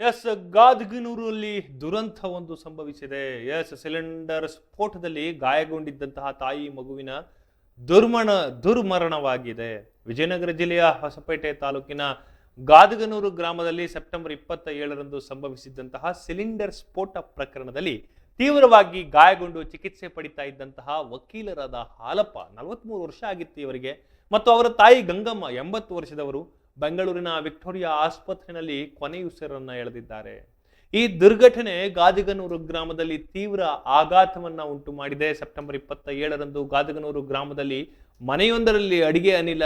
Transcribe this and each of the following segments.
S, ಗಾದಗಿನೂರಲ್ಲಿ ದುರಂತ ಒಂದು ಸಂಭವಿಸಿದೆ. ಎಸ್, ಸಿಲಿಂಡರ್ ಸ್ಫೋಟದಲ್ಲಿ ಗಾಯಗೊಂಡಿದ್ದಂತಹ ತಾಯಿ ಮಗುವಿನ ದುರ್ಮಣ ದುರ್ಮರಣವಾಗಿದೆ. ವಿಜಯನಗರ ಜಿಲ್ಲೆಯ ಹೊಸಪೇಟೆ ತಾಲೂಕಿನ ಗಾದಗನೂರು ಗ್ರಾಮದಲ್ಲಿ ಸೆಪ್ಟೆಂಬರ್ ಇಪ್ಪತ್ತ ಏಳರಂದು ಸಂಭವಿಸಿದ್ದಂತಹ ಸಿಲಿಂಡರ್ ಸ್ಫೋಟ ಪ್ರಕರಣದಲ್ಲಿ ತೀವ್ರವಾಗಿ ಗಾಯಗೊಂಡು ಚಿಕಿತ್ಸೆ ಪಡಿತಾ ಇದ್ದಂತಹ ವಕೀಲರಾದ ಹಾಲಪ್ಪ ನಲವತ್ಮೂರು ವರ್ಷ ಆಗಿತ್ತು ಇವರಿಗೆ. ಮತ್ತು ಅವರ ತಾಯಿ ಗಂಗಮ್ಮ ಎಂಬತ್ತು ವರ್ಷದವರು ಬೆಂಗಳೂರಿನ ವಿಕ್ಟೋರಿಯಾ ಆಸ್ಪತ್ರೆಯಲ್ಲಿ ಕೊನೆಯುಸಿರನ್ನ ಎಳೆದಿದ್ದಾರೆ. ಈ ದುರ್ಘಟನೆ ಗಾದಿಗನೂರು ಗ್ರಾಮದಲ್ಲಿ ತೀವ್ರ ಆಘಾತವನ್ನ ಉಂಟು ಮಾಡಿದೆ. ಸೆಪ್ಟೆಂಬರ್ ಇಪ್ಪತ್ತ ಏಳರಂದು ಗಾದಿಗನೂರು ಗ್ರಾಮದಲ್ಲಿ ಮನೆಯೊಂದರಲ್ಲಿ ಅಡಿಗೆ ಅನಿಲ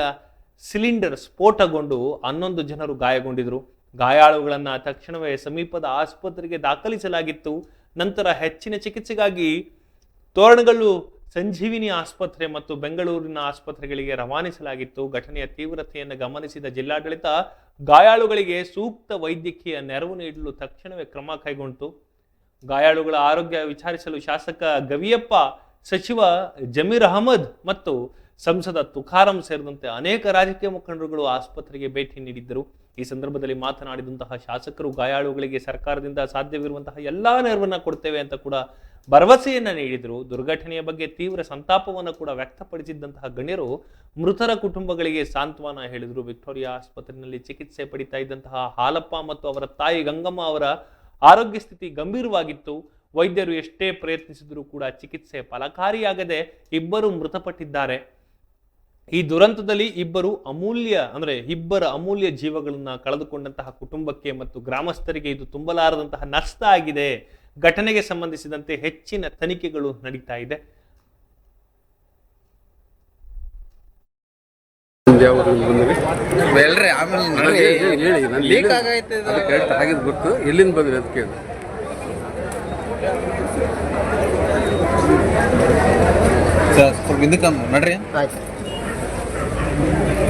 ಸಿಲಿಂಡರ್ ಸ್ಫೋಟಗೊಂಡು ಹನ್ನೊಂದು ಜನರು ಗಾಯಗೊಂಡಿದ್ರು. ಗಾಯಾಳುಗಳನ್ನು ತಕ್ಷಣವೇ ಸಮೀಪದ ಆಸ್ಪತ್ರೆಗೆ ದಾಖಲಿಸಲಾಗಿತ್ತು. ನಂತರ ಹೆಚ್ಚಿನ ಚಿಕಿತ್ಸೆಗಾಗಿ ತೋರಣಗಲ್ಲು ಸಂಜೀವಿನಿ ಆಸ್ಪತ್ರೆ ಮತ್ತು ಬೆಂಗಳೂರಿನ ಆಸ್ಪತ್ರೆಗಳಿಗೆ ರವಾನಿಸಲಾಗಿತ್ತು. ಘಟನೆಯ ತೀವ್ರತೆಯನ್ನು ಗಮನಿಸಿದ ಜಿಲ್ಲಾಡಳಿತ, ಗಾಯಾಳುಗಳಿಗೆ ಸೂಕ್ತ ವೈದ್ಯಕೀಯ ನೆರವು ನೀಡಲು ತಕ್ಷಣವೇ ಕ್ರಮ ಕೈಗೊಂಡಿತು. ಗಾಯಾಳುಗಳ ಆರೋಗ್ಯ ವಿಚಾರಿಸಲು ಶಾಸಕ ಗವಿಯಪ್ಪ, ಸಚಿವ ಜಮೀರ್ ಅಹಮದ್ ಮತ್ತು ಸಂಸದ ತುಕಾರಂ ಸೇರಿದಂತೆ ಅನೇಕ ರಾಜಕೀಯ ಮುಖಂಡರುಗಳು ಆಸ್ಪತ್ರೆಗೆ ಭೇಟಿ ನೀಡಿದ್ದರು. ಈ ಸಂದರ್ಭದಲ್ಲಿ ಮಾತನಾಡಿದಂತಹ ಶಾಸಕರು ಗಾಯಾಳುಗಳಿಗೆ ಸರ್ಕಾರದಿಂದ ಸಾಧ್ಯವಿರುವಂತಹ ಎಲ್ಲಾ ನೆರವನ್ನು ಕೊಡ್ತೇವೆ ಅಂತ ಕೂಡ ಭರವಸೆಯನ್ನು ನೀಡಿದರು. ದುರ್ಘಟನೆಯ ಬಗ್ಗೆ ತೀವ್ರ ಸಂತಾಪವನ್ನು ಕೂಡ ವ್ಯಕ್ತಪಡಿಸಿದ್ದಂತಹ ಗಣ್ಯರು ಮೃತರ ಕುಟುಂಬಗಳಿಗೆ ಸಾಂತ್ವನ ಹೇಳಿದರು. ವಿಕ್ಟೋರಿಯಾ ಆಸ್ಪತ್ರೆಯಲ್ಲಿ ಚಿಕಿತ್ಸೆ ಪಡಿತಾ ಇದ್ದಂತಹ ಹಾಲಪ್ಪ ಮತ್ತು ಅವರ ತಾಯಿ ಗಂಗಮ್ಮ ಅವರ ಆರೋಗ್ಯ ಸ್ಥಿತಿ ಗಂಭೀರವಾಗಿತ್ತು. ವೈದ್ಯರು ಎಷ್ಟೇ ಪ್ರಯತ್ನಿಸಿದರೂ ಕೂಡ ಚಿಕಿತ್ಸೆ ಫಲಕಾರಿಯಾಗದೆ ಇಬ್ಬರು ಮೃತಪಟ್ಟಿದ್ದಾರೆ. ಈ ದುರಂತದಲ್ಲಿ ಇಬ್ಬರು ಅಮೂಲ್ಯ ಅಂದ್ರೆ ಇಬ್ಬರ ಅಮೂಲ್ಯ ಜೀವಗಳನ್ನ ಕಳೆದುಕೊಂಡಂತಹ ಕುಟುಂಬಕ್ಕೆ ಮತ್ತು ಗ್ರಾಮಸ್ಥರಿಗೆ ಇದು ತುಂಬಲಾರದಂತಹ ನಷ್ಟ ಆಗಿದೆ. ಘಟನೆಗೆ ಸಂಬಂಧಿಸಿದಂತೆ ಹೆಚ್ಚಿನ ತನಿಖೆಗಳು ನಡೀತಾ ಇದೆ. ಯಾವ ಊರಿಂದ ಎಲ್ರಿ ಆಮೇಲೆ ಹೇಳಿ ನೋಡ್ರಿ ಹೇಳಿ ಲೀಕ್ ಆಗೈತೆ ಇದು. ಅದು ಕರೆಕ್ಟ್ ಆಗಿದ್ದು ಗೊತ್ತು. ಎಲ್ಲಿಂದ ಬಂದ್ರಿ ಅದಕ್ಕೆ ಸರ್ ಸ್ವಲ್ಪ ಹಿಂದಕ್ಕೆ ನಡ್ರಿ.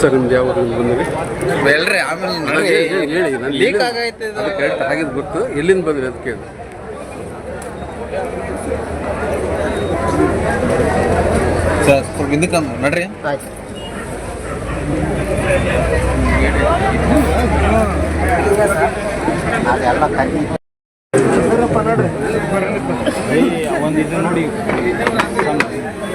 ಸರ್ ನಿಮ್ದು ಯಾವ ಬಂದ್ರಿ ಎಲ್ರಿ ಆಮೇಲೆ ಹೇಳಿ ನಾನು ಲೀಕ್ ಆಗೈತೆ ಕರೆಕ್ಟ್ ಆಗಿದ್ದು ಗೊತ್ತು ಎಲ್ಲಿಂದ ಬಂದ್ರಿ ಅದಕ್ಕೆ ಸರ್ ಸ್ವಲ್ಪ ಹಿಂದಕ್ಕೆ ನಡ್ರಿ. ಕಡೆ